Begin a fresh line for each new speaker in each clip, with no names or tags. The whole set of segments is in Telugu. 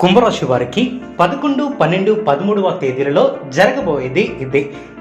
కుంభరాశి వారికి పదకొండు పన్నెండు పదమూడవ తేదీలలో జరగబోయేది ఇదే.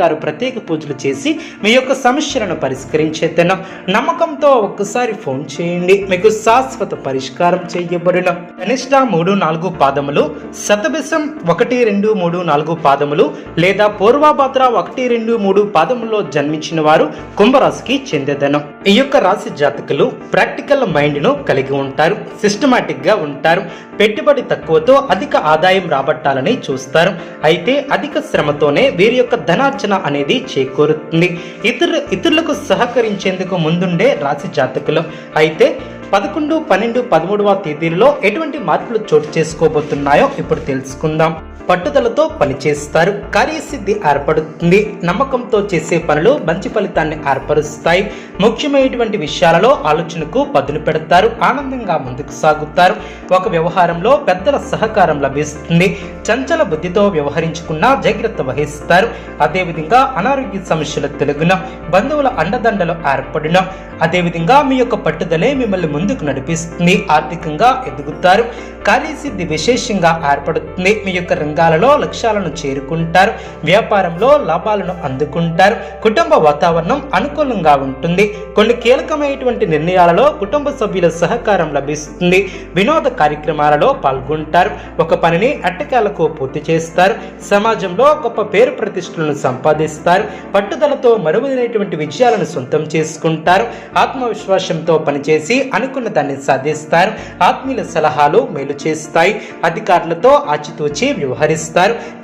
గారు ప్రత్యేక పూజలు చేసి మీ యొక్క సమస్యలను పరిష్కరించేద్దను నమ్మకంతో ఒక్కసారి ఫోన్ చేయండి. మీకు శాశ్వత పరిష్కారం చేయబడిన. కనిష్ట మూడు నాలుగు పాదములు శతభిషం ఒకటి రెండు మూడు నాలుగు పాదములు లేదా పూర్వభద్ర ఒకటి రెండు మూడు పాదములో జన్మించిన వారు కుంభరాశికి చెందేదను. ఈ యొక్క రాశి జాతకులు ప్రాక్టికల్ మైండ్ను కలిగి ఉంటారు. సిస్టమాటిక్గా ఉంటారు. పెట్టుబడి తక్కువతో అధిక ఆదాయం రాబట్టాలని చూస్తారు. అయితే అధిక శ్రమతోనే వీరి యొక్క ధనార్జన అనేది చేకూరుతుంది. ఇతరు ఇతరులకు సహకరించేందుకు ముందుండే రాశి జాతకులు. అయితే పదకొండు పన్నెండు పదమూడవ తేదీలో ఎటువంటి మార్పులు చోటు చేసుకోబోతున్నాయో ఇప్పుడు తెలుసుకుందాం. పట్టుదలతో పనిచేస్తారు. కార్యసిద్ధి ఏర్పడుతుంది. నమ్మకంతో చేసే పనులు మంచి ఫలితాన్ని ఏర్పరుస్తాయి. ముఖ్యమైనటువంటి విషయాలలో ఆలోచనకు పదులు పెడతారు. ఆనందంగా ముందుకు సాగుతారు. ఒక వ్యవహారంలో పెద్దల సహకారం లభిస్తుంది. చంచల బుద్ధితో వ్యవహరించుకున్నా జాగ్రత్త వహిస్తారు. అదేవిధంగా అనారోగ్య సమస్యల తెలుగున బంధువుల అండదండలు ఏర్పడిన. అదేవిధంగా మీ యొక్క పట్టుదలే మిమ్మల్ని ముందుకు నడిపిస్తుంది. ఆర్థికంగా ఎదుగుతారు. కార్యసిద్ధి విశేషంగా ఏర్పడుతుంది. మీ యొక్క రంగాలలో లక్ష్యాలను చేరుకుంటారు వ్యాపారంలో లాభాలను అందుకుంటారు కుటుంబ వాతావరణం అనుకూలంగా ఉంటుంది. కొన్ని కీలకమైనటువంటి నిర్ణయాలలో కుటుంబ సభ్యుల సహకారం లభిస్తుంది. వినోద కార్యక్రమాలలో పాల్గొంటారు ఒక పనిని అట్టకాలకు పూర్తి చేస్తారు సమాజంలో గొప్ప పేరు ప్రతిష్టలను సంపాదిస్తారు పట్టుదలతో మరువైనటువంటి విజయాలను సొంతం చేసుకుంటారు ఆత్మవిశ్వాసంతో పనిచేసి అనుకున్న దాన్ని సాధిస్తారు ఆత్మీయుల సలహాలు మేలు చేస్తాయి అధికారులతో ఆచితూచి వ్యవహరిస్తారు.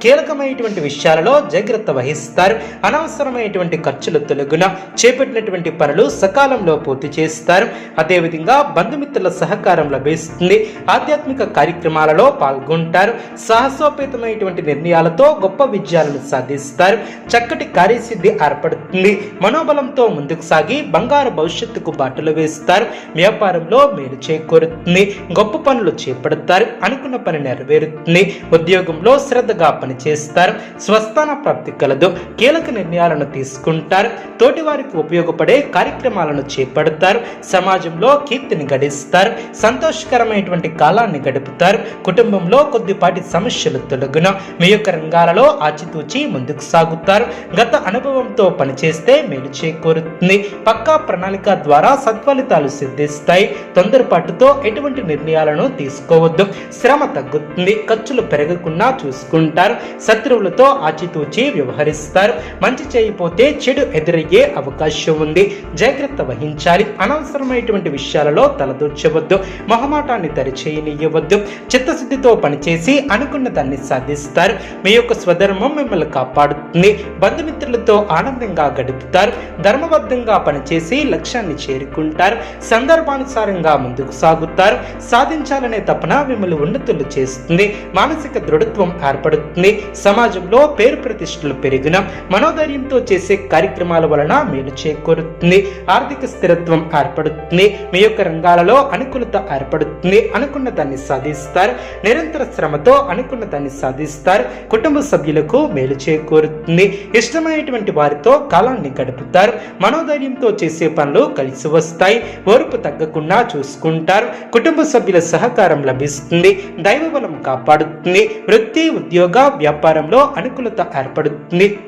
కీలకమైనటువంటి విషయాలలో జాగ్రత్త వహిస్తారు. అనవసరమైనటువంటి ఖర్చులు తొలగున చేపట్టినటువంటి పనులు సకాలంలో పూర్తి చేస్తారు. అదేవిధంగా బంధుమిత్రుల సహకారం లభిస్తుంది. ఆధ్యాత్మిక కార్యక్రమాలలో పాల్గొంటారు. సాహసోపేతమైనటువంటి నిర్ణయాలతో గొప్ప విజయాలను సాధిస్తారు. చక్కటి కార్యసిద్ధి ఏర్పడుతుంది. మనోబలంతో ముందుకు సాగి బంగారు భవిష్యత్తుకు బాటలు వేస్తారు. వ్యాపారంలో మేలు చేకూరుతుంది. గొప్ప పనులు చేపడతారు. అనుకున్న పని నెరవేరుతుంది. ఉద్యోగంలో శ్రద్ధగా పనిచేస్తారు స్వస్థాన ప్రాప్తి కలదు కీలక నిర్ణయాలను తీసుకుంటారు తోటి వారికి ఉపయోగపడే కార్యక్రమాలను చేపడతారు సమాజంలో కీర్తిని గడిస్తారు సంతోషకరమైనటువంటి కాలాన్ని గడుపుతారు కుటుంబంలో కొద్దిపాటి సమస్యలు తొలగున మీ యొక్క రంగాలలో ఆచితూచి ముందుకు సాగుతారు గత అనుభవంతో పనిచేస్తే మేలు చేకూరుతుంది పక్కా ప్రణాళిక ద్వారా సత్ఫలితాలు సిద్ధిస్తాయి తొందరపాటుతో ఎటువంటి నిర్ణయాలను తీసుకోవద్దు శ్రమ తగ్గుతుంది ఖర్చులు పెరగకుండా చూసుకుంటారు. శత్రువులతో ఆచితూచి వ్యవహరిస్తారు. మంచి చేయకపోతే చెడు ఎదురయ్యే అవకాశం ఉంది. జాగ్రత్త వహించాలి. అనవసరమైనటువంటి విషయాలలో తలదూర్చవద్దు. మొహమాటాన్ని దరిచేయనియవద్దు చిత్తశుద్ధితో పనిచేసి అనుకున్న దాన్ని సాధిస్తారు. మీ యొక్క స్వధర్మం మిమ్మల్ని కాపాడుతుంది. బంధుమిత్రులతో ఆనందంగా గడుపుతారు. ధర్మబద్ధంగా పనిచేసి లక్ష్యాన్ని చేరుకుంటారు. సందర్భానుసారంగా ముందుకు సాగుతారు. సాధించాలనే తపన మిమ్మల్ని ఉన్నతులు చేస్తుంది. మానసిక దృఢత్వం ఏర్పడుతుంది. సమాజంలో పేరు ప్రతిష్టలు పెరిగిన మనోధైర్యంతో చేసే కార్యక్రమాల వలన మేలు చేకూరుతుంది. ఆర్థిక స్థిరత్వం ఏర్పడుతుంది. మీ యొక్క రంగాలలో అనుకూలత ఏర్పడుతుంది. అనుకున్న దాన్ని సాధిస్తారు. నిరంతర శ్రమతో అనుకున్న దాన్ని సాధిస్తారు. కుటుంబ సభ్యులకు మేలు చేకూరుతుంది. ఇష్టమైనటువంటి వారితో కాలాన్ని గడుపుతారు. మనోధైర్యంతో చేసే పనులు కలిసి వస్తాయి. ఓర్పు తగ్గకుండా చూసుకుంటారు. కుటుంబ సభ్యుల సహకారం లభిస్తుంది. దైవ బలం కాపాడుతుంది. వృత్తి ఉద్యోగ వ్యాపారంలో అనుకూలత ఏర్పడుతుంది.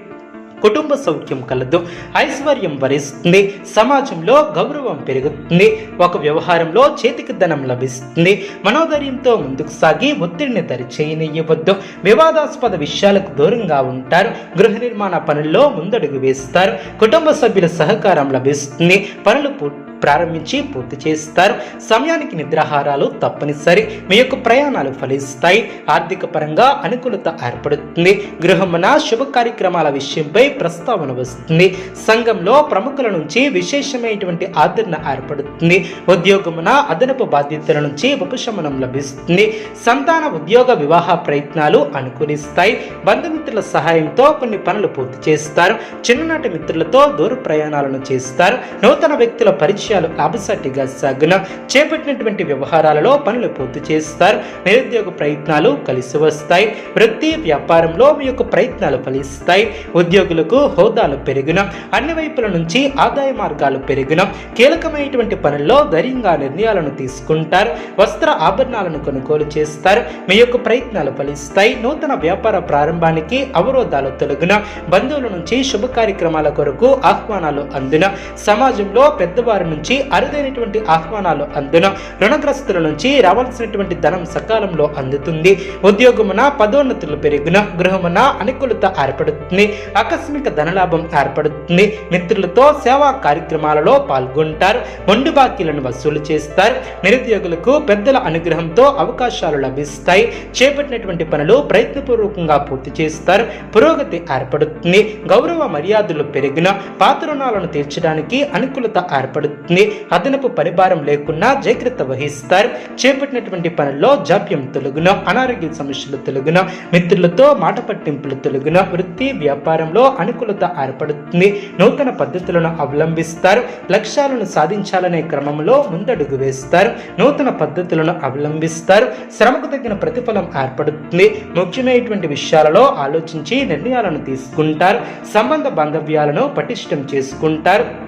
కుటుంబ సౌఖ్యం కలదు ఐశ్వర్యం వరిస్తుంది సమాజంలో గౌరవం పెరుగుతుంది ఒక వ్యవహారంలో చేతికి ధనం లభిస్తుంది మనోధైర్యంతో ముందుకు సాగి ఒత్తిడిని దరిచేయనివ్వద్దు వివాదాస్పద విషయాలకు దూరంగా ఉంటారు గృహ నిర్మాణ పనుల్లో ముందడుగు వేస్తారు కుటుంబ సభ్యుల సహకారం లభిస్తుంది పనులు పూర్తి ప్రారంభించి పూర్తి చేస్తారు. సమయానికి నిద్రాహారాలు తప్పనిసరి. మీ యొక్క ప్రయాణాలు ఫలిస్తాయి. ఆర్థిక పరంగా అనుకూలత ఏర్పడుతుంది. గృహమున శుభ కార్యక్రమాల విషయంపై ప్రస్తావన వస్తుంది. సంఘంలో ప్రముఖుల నుంచి విశేషమైనటువంటి ఆదరణ ఏర్పడుతుంది. ఉద్యోగమున అదనపు బాధ్యతల నుంచి ఉపశమనం లభిస్తుంది. సంతాన ఉద్యోగ వివాహ ప్రయత్నాలు అనుకూలిస్తాయి. బంధుమిత్రుల సహాయంతో కొన్ని పనులు పూర్తి చేస్తారు. చిన్ననాటి మిత్రులతో దూర ప్రయాణాలను చేస్తారు. నూతన వ్యక్తుల పరిచయం పరిచయాలు లాభసాటిగా సాగున. చేపట్టినటువంటి వ్యవహారాలలో పనులు పూర్తి చేస్తారు. నిరుద్యోగ ప్రయత్నాలు కలిసి వస్తాయి. వృత్తి వ్యాపారంలో మీ యొక్క ప్రయత్నాలు ఫలిస్తాయి. ఉద్యోగులకు హోదాలు పెరిగిన. అన్ని వైపుల నుంచి ఆదాయ మార్గాలు పెరిగిన. కీలకమైనటువంటి పనుల్లో ధైర్యంగా నిర్ణయాలను తీసుకుంటారు. వస్త్ర ఆభరణాలను కొనుగోలు చేస్తారు. మీ యొక్క ప్రయత్నాలు ఫలిస్తాయి. నూతన వ్యాపార ప్రారంభానికి అవరోధాలు తొలగిన. బంధువుల నుంచి శుభ కార్యక్రమాల కొరకు ఆహ్వానాలు అందున. సమాజంలో పెద్దవారి నుంచి అరుదైనటువంటి ఆహ్వానాలు అందున. రుణగ్రస్తుల నుంచి రావాల్సినటువంటి ధనం సకాలంలో అందుతుంది. ఉద్యోగమున పదోన్నతులు పెరిగిన. గృహమున అనుకూలత ఏర్పడుతుంది. ఆకస్మిక ధనలాభం ఏర్పడుతుంది. మిత్రులతో సేవా కార్యక్రమాలలో పాల్గొంటారు. మొండి బాకీలను వసూలు చేస్తారు. నిరుద్యోగులకు పెద్దల అనుగ్రహంతో అవకాశాలు లభిస్తాయి. చేపట్టినటువంటి పనులు ప్రయత్నపూర్వకంగా పూర్తి చేస్తారు. పురోగతి ఏర్పడుతుంది. గౌరవ మర్యాదలు పెరిగిన. పాత రుణాలను తీర్చడానికి అనుకూలత ఏర్పడుతుంది. అదనపు పరిభారం లేకుండా జాగ్రత్త వహిస్తారు. చేపట్టినటువంటి పనుల్లో జాప్యం తొలగున అనారోగ్య సమస్యలు తొలగున మిత్రులతో మాట పట్టింపులు తొలగున వృత్తి వ్యాపారంలో అనుకూలత ఏర్పడుతుంది. నూతన పద్ధతులను అవలంబిస్తారు. లక్ష్యాలను సాధించాలనే క్రమంలో ముందడుగు వేస్తారు. నూతన పద్ధతులను అవలంబిస్తారు. శ్రమకు తగిన ప్రతిఫలం ఏర్పడుతుంది. ముఖ్యమైనటువంటి విషయాలలో ఆలోచించి నిర్ణయాలను తీసుకుంటారు. సంబంధ బాంధవ్యాలను పటిష్టం చేసుకుంటారు.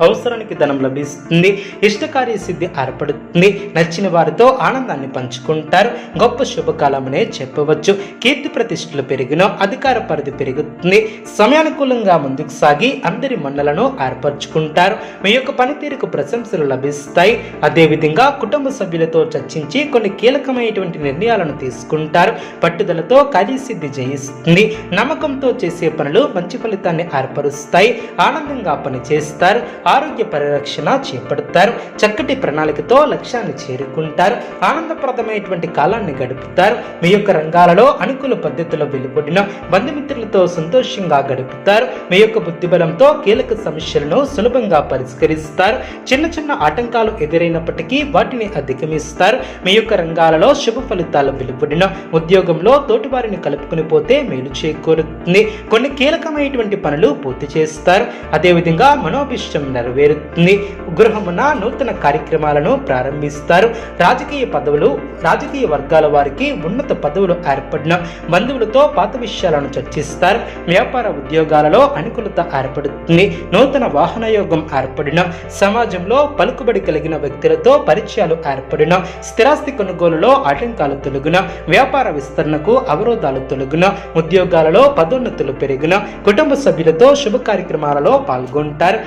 అవసరానికి ధనం లభిస్తుంది ఇష్టకార్య సిద్ధి ఏర్పడుతుంది. నచ్చిన వారితో ఆనందాన్ని పంచుకుంటారు. గొప్ప శుభకాలమనే చెప్పవచ్చు. కీర్తి ప్రతిష్టలు పెరిగిన అధికార పరిధి పెరుగుతుంది. సమయానుకూలంగా ముందుకు సాగి అందరి మన్నలను ఏర్పరచుకుంటారు. మీ యొక్క పనితీరుకు ప్రశంసలు లభిస్తాయి. అదేవిధంగా కుటుంబ సభ్యులతో చర్చించి కొన్ని కీలకమైనటువంటి నిర్ణయాలను తీసుకుంటారు. పట్టుదలతో కార్యసిద్ధి జయిస్తుంది. నమ్మకంతో చేసే పనులు మంచి ఫలితాన్ని ఏర్పరుస్తాయి. ఆనందంగా పనిచేస్తారు. ఆరోగ్య పరిరక్షణ చేపడతారు. చక్కటి ప్రణాళికతో లక్ష్యాన్ని చేరుకుంటారు. ఆనందప్రదమైనటువంటి కాలాన్ని గడుపుతారు. మీ యొక్క రంగాలలో అనుకూల పద్ధతిలో వెలువడిన బంధుమిత్రులతో సంతోషంగా గడుపుతారు. మీ యొక్క బుద్ధిబలంతో కీలక సమస్యలను సులభంగా పరిష్కరిస్తారు. చిన్న చిన్న ఆటంకాలు ఎదురైనప్పటికీ వాటిని అధిగమిస్తారు. మీ యొక్క రంగాలలో శుభ ఫలితాలు వెలువడిన ఉద్యోగంలో తోటివారిని కలుపుకుని పోతే మేలు చేకూరుతుంది. కొన్ని కీలకమైనటువంటి పనులు పూర్తి చేస్తారు. అదేవిధంగా మనోభిష్టం నెరవేరుతుంది. గృహమున నూతన కార్యక్రమాలను ప్రారంభిస్తారు. రాజకీయ పదవులు రాజకీయ వర్గాల వారికి ఉన్నత పదవులు ఏర్పడిన బంధువులతో పాత విషయాలను చర్చిస్తారు. వ్యాపార ఉద్యోగాలలో అనుకూలత ఏర్పడుతుంది. నూతన వాహన యోగం ఏర్పడిన సమాజంలో పలుకుబడి కలిగిన వ్యక్తులతో పరిచయాలు ఏర్పడిన స్థిరాస్తి కొనుగోలులో ఆటంకాలు తొలగిన వ్యాపార విస్తరణకు అవరోధాలు తొలగిన ఉద్యోగాలలో పదోన్నతులు పెరిగిన కుటుంబ సభ్యులతో శుభ కార్యక్రమాలలో పాల్గొంటారు.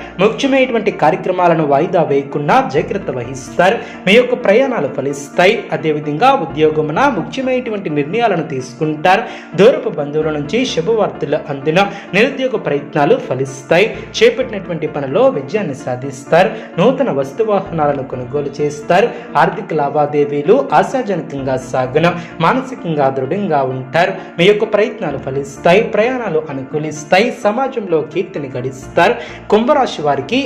ముఖ్యమైనటువంటి కార్యక్రమాలను వాయిదా వేయకుండా జాగ్రత్త వహిస్తారు. మీ యొక్క ప్రయాణాలు ఫలిస్తాయి. అదేవిధంగా ఉద్యోగమున ముఖ్యమైనటువంటి నిర్ణయాలను తీసుకుంటారు. దూరపు బంధువుల నుంచి శుభవార్తలు అందిన నిరుద్యోగ ప్రయత్నాలు ఫలిస్తాయి. చేపట్టినటువంటి పనిలో విజయాన్ని సాధిస్తారు. నూతన వస్తువాహనాలను కొనుగోలు చేస్తారు. ఆర్థిక లావాదేవీలు ఆశాజనకంగా సాగున మానసికంగా దృఢంగా ఉంటారు. మీ యొక్క ప్రయత్నాలు ఫలిస్తాయి. ప్రయాణాలు అనుకూలిస్తాయి. సమాజంలో కీర్తిని గడిస్తారు. కుంభరాశి వారికి